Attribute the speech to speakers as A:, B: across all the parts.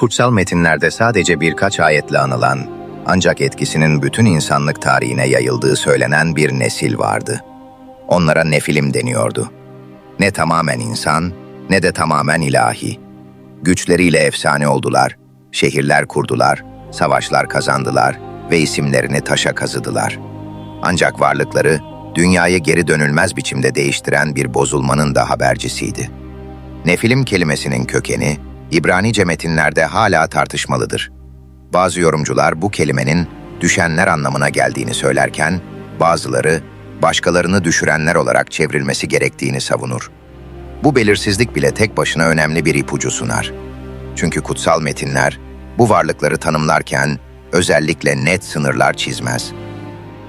A: Kutsal metinlerde sadece birkaç ayetle anılan, ancak etkisinin bütün insanlık tarihine yayıldığı söylenen bir nesil vardı. Onlara nefilim deniyordu. Ne tamamen insan, ne de tamamen ilahi. Güçleriyle efsane oldular, şehirler kurdular, savaşlar kazandılar ve isimlerini taşa kazıdılar. Ancak varlıkları, dünyayı geri dönülmez biçimde değiştiren bir bozulmanın da habercisiydi. Nefilim kelimesinin kökeni, İbranice metinlerde hala tartışmalıdır. Bazı yorumcular bu kelimenin düşenler anlamına geldiğini söylerken, bazıları başkalarını düşürenler olarak çevrilmesi gerektiğini savunur. Bu belirsizlik bile tek başına önemli bir ipucu sunar. Çünkü kutsal metinler bu varlıkları tanımlarken özellikle net sınırlar çizmez.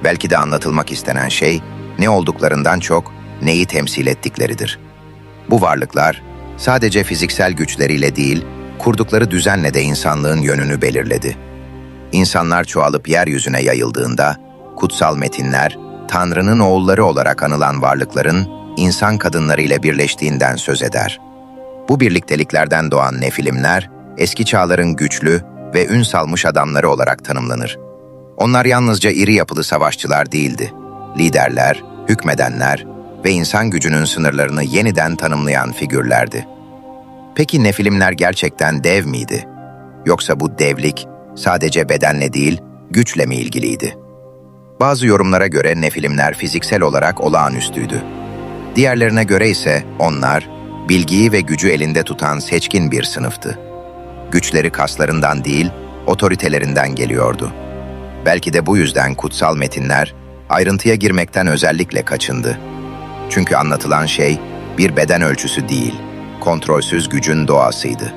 A: Belki de anlatılmak istenen şey ne olduklarından çok neyi temsil ettikleridir. Bu varlıklar sadece fiziksel güçleriyle değil, kurdukları düzenle de insanlığın yönünü belirledi. İnsanlar çoğalıp yeryüzüne yayıldığında, kutsal metinler, Tanrı'nın oğulları olarak anılan varlıkların insan kadınlarıyla birleştiğinden söz eder. Bu birlikteliklerden doğan nefilimler, eski çağların güçlü ve ün salmış adamları olarak tanımlanır. Onlar yalnızca iri yapılı savaşçılar değildi. Liderler, hükmedenler ve insan gücünün sınırlarını yeniden tanımlayan figürlerdi. Peki nefilimler gerçekten dev miydi? Yoksa bu devlik sadece bedenle değil, güçle mi ilgiliydi? Bazı yorumlara göre nefilimler fiziksel olarak olağanüstüydü. Diğerlerine göre ise onlar, bilgiyi ve gücü elinde tutan seçkin bir sınıftı. Güçleri kaslarından değil, otoritelerinden geliyordu. Belki de bu yüzden kutsal metinler ayrıntıya girmekten özellikle kaçındı. Çünkü anlatılan şey bir beden ölçüsü değil, kontrolsüz gücün doğasıydı.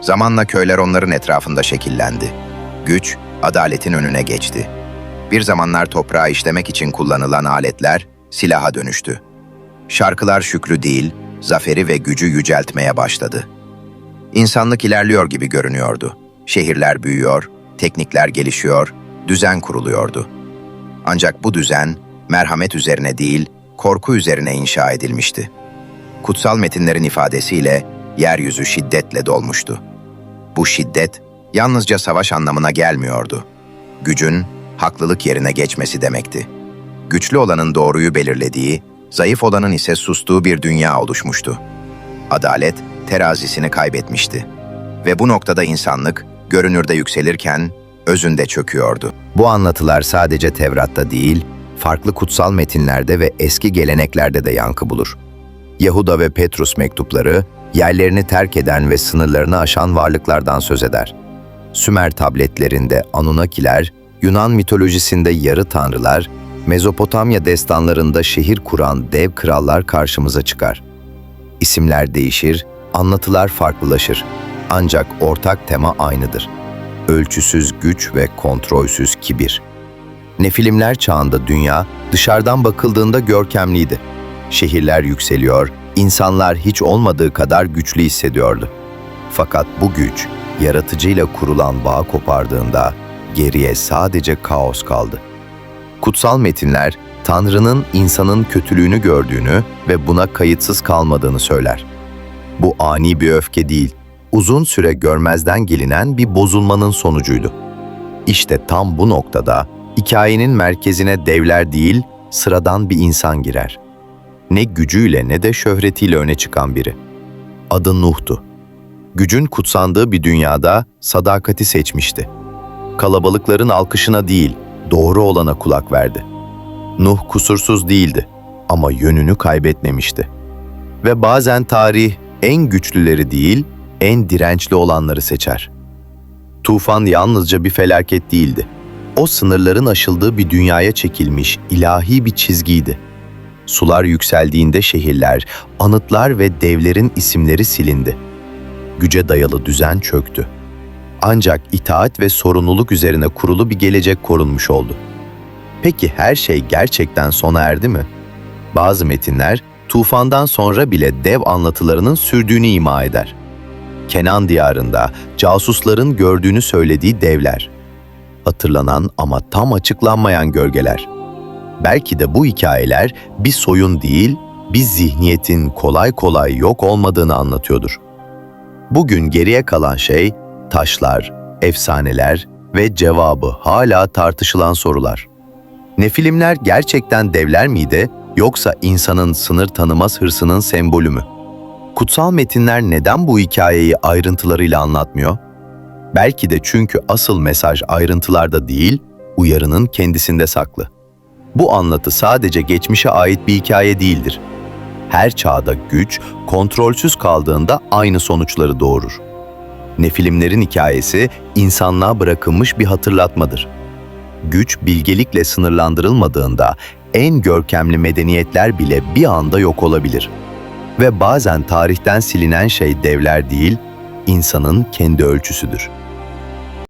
A: Zamanla köyler onların etrafında şekillendi. Güç, adaletin önüne geçti. Bir zamanlar toprağı işlemek için kullanılan aletler silaha dönüştü. Şarkılar şükrü değil, zaferi ve gücü yüceltmeye başladı. İnsanlık ilerliyor gibi görünüyordu. Şehirler büyüyor, teknikler gelişiyor, düzen kuruluyordu. Ancak bu düzen merhamet üzerine değil, korku üzerine inşa edilmişti. Kutsal metinlerin ifadesiyle yeryüzü şiddetle dolmuştu. Bu şiddet yalnızca savaş anlamına gelmiyordu. Gücün haklılık yerine geçmesi demekti. Güçlü olanın doğruyu belirlediği, zayıf olanın ise sustuğu bir dünya oluşmuştu. Adalet terazisini kaybetmişti. Ve bu noktada insanlık görünürde yükselirken özünde çöküyordu. Bu anlatılar sadece Tevrat'ta değil, farklı kutsal metinlerde ve eski geleneklerde de yankı bulur. Yahuda ve Petrus mektupları, yerlerini terk eden ve sınırlarını aşan varlıklardan söz eder. Sümer tabletlerinde Anunnakiler, Yunan mitolojisinde yarı tanrılar, Mezopotamya destanlarında şehir kuran dev krallar karşımıza çıkar. İsimler değişir, anlatılar farklılaşır. Ancak ortak tema aynıdır. Ölçüsüz güç ve kontrolsüz kibir. Nefilimler çağında dünya dışarıdan bakıldığında görkemliydi. Şehirler yükseliyor, insanlar hiç olmadığı kadar güçlü hissediyordu. Fakat bu güç, yaratıcıyla kurulan bağ kopardığında geriye sadece kaos kaldı. Kutsal metinler, Tanrı'nın insanın kötülüğünü gördüğünü ve buna kayıtsız kalmadığını söyler. Bu ani bir öfke değil, uzun süre görmezden gelinen bir bozulmanın sonucuydu. İşte tam bu noktada hikayenin merkezine devler değil, sıradan bir insan girer. Ne gücüyle ne de şöhretiyle öne çıkan biri. Adı Nuh'tu. Gücün kutsandığı bir dünyada sadakati seçmişti. Kalabalıkların alkışına değil, doğru olana kulak verdi. Nuh kusursuz değildi ama yönünü kaybetmemişti. Ve bazen tarih en güçlüleri değil, en dirençli olanları seçer. Tufan yalnızca bir felaket değildi. O sınırların aşıldığı bir dünyaya çekilmiş ilahi bir çizgiydi. Sular yükseldiğinde şehirler, anıtlar ve devlerin isimleri silindi. Güce dayalı düzen çöktü. Ancak itaat ve sorumluluk üzerine kurulu bir gelecek korunmuş oldu. Peki her şey gerçekten sona erdi mi? Bazı metinler tufandan sonra bile dev anlatılarının sürdüğünü ima eder. Kenan diyarında casusların gördüğünü söylediği devler. Hatırlanan ama tam açıklanmayan gölgeler. Belki de bu hikayeler bir soyun değil, bir zihniyetin kolay kolay yok olmadığını anlatıyordur. Bugün geriye kalan şey
B: Taşlar, efsaneler ve cevabı hala tartışılan sorular. Nefilimler gerçekten devler miydi yoksa insanın sınır tanımaz hırsının sembolü mü? Kutsal metinler neden bu hikayeyi ayrıntılarıyla anlatmıyor? Belki de çünkü asıl mesaj ayrıntılarda değil, uyarının kendisinde saklı. Bu anlatı sadece geçmişe ait bir hikaye değildir. Her çağda güç, kontrolsüz kaldığında aynı sonuçları doğurur. Nefilimlerin hikayesi insanlığa bırakılmış bir hatırlatmadır. Güç bilgelikle sınırlandırılmadığında en görkemli medeniyetler bile bir anda yok olabilir. Ve bazen tarihten silinen şey devler değil, insanın kendi ölçüsüdür.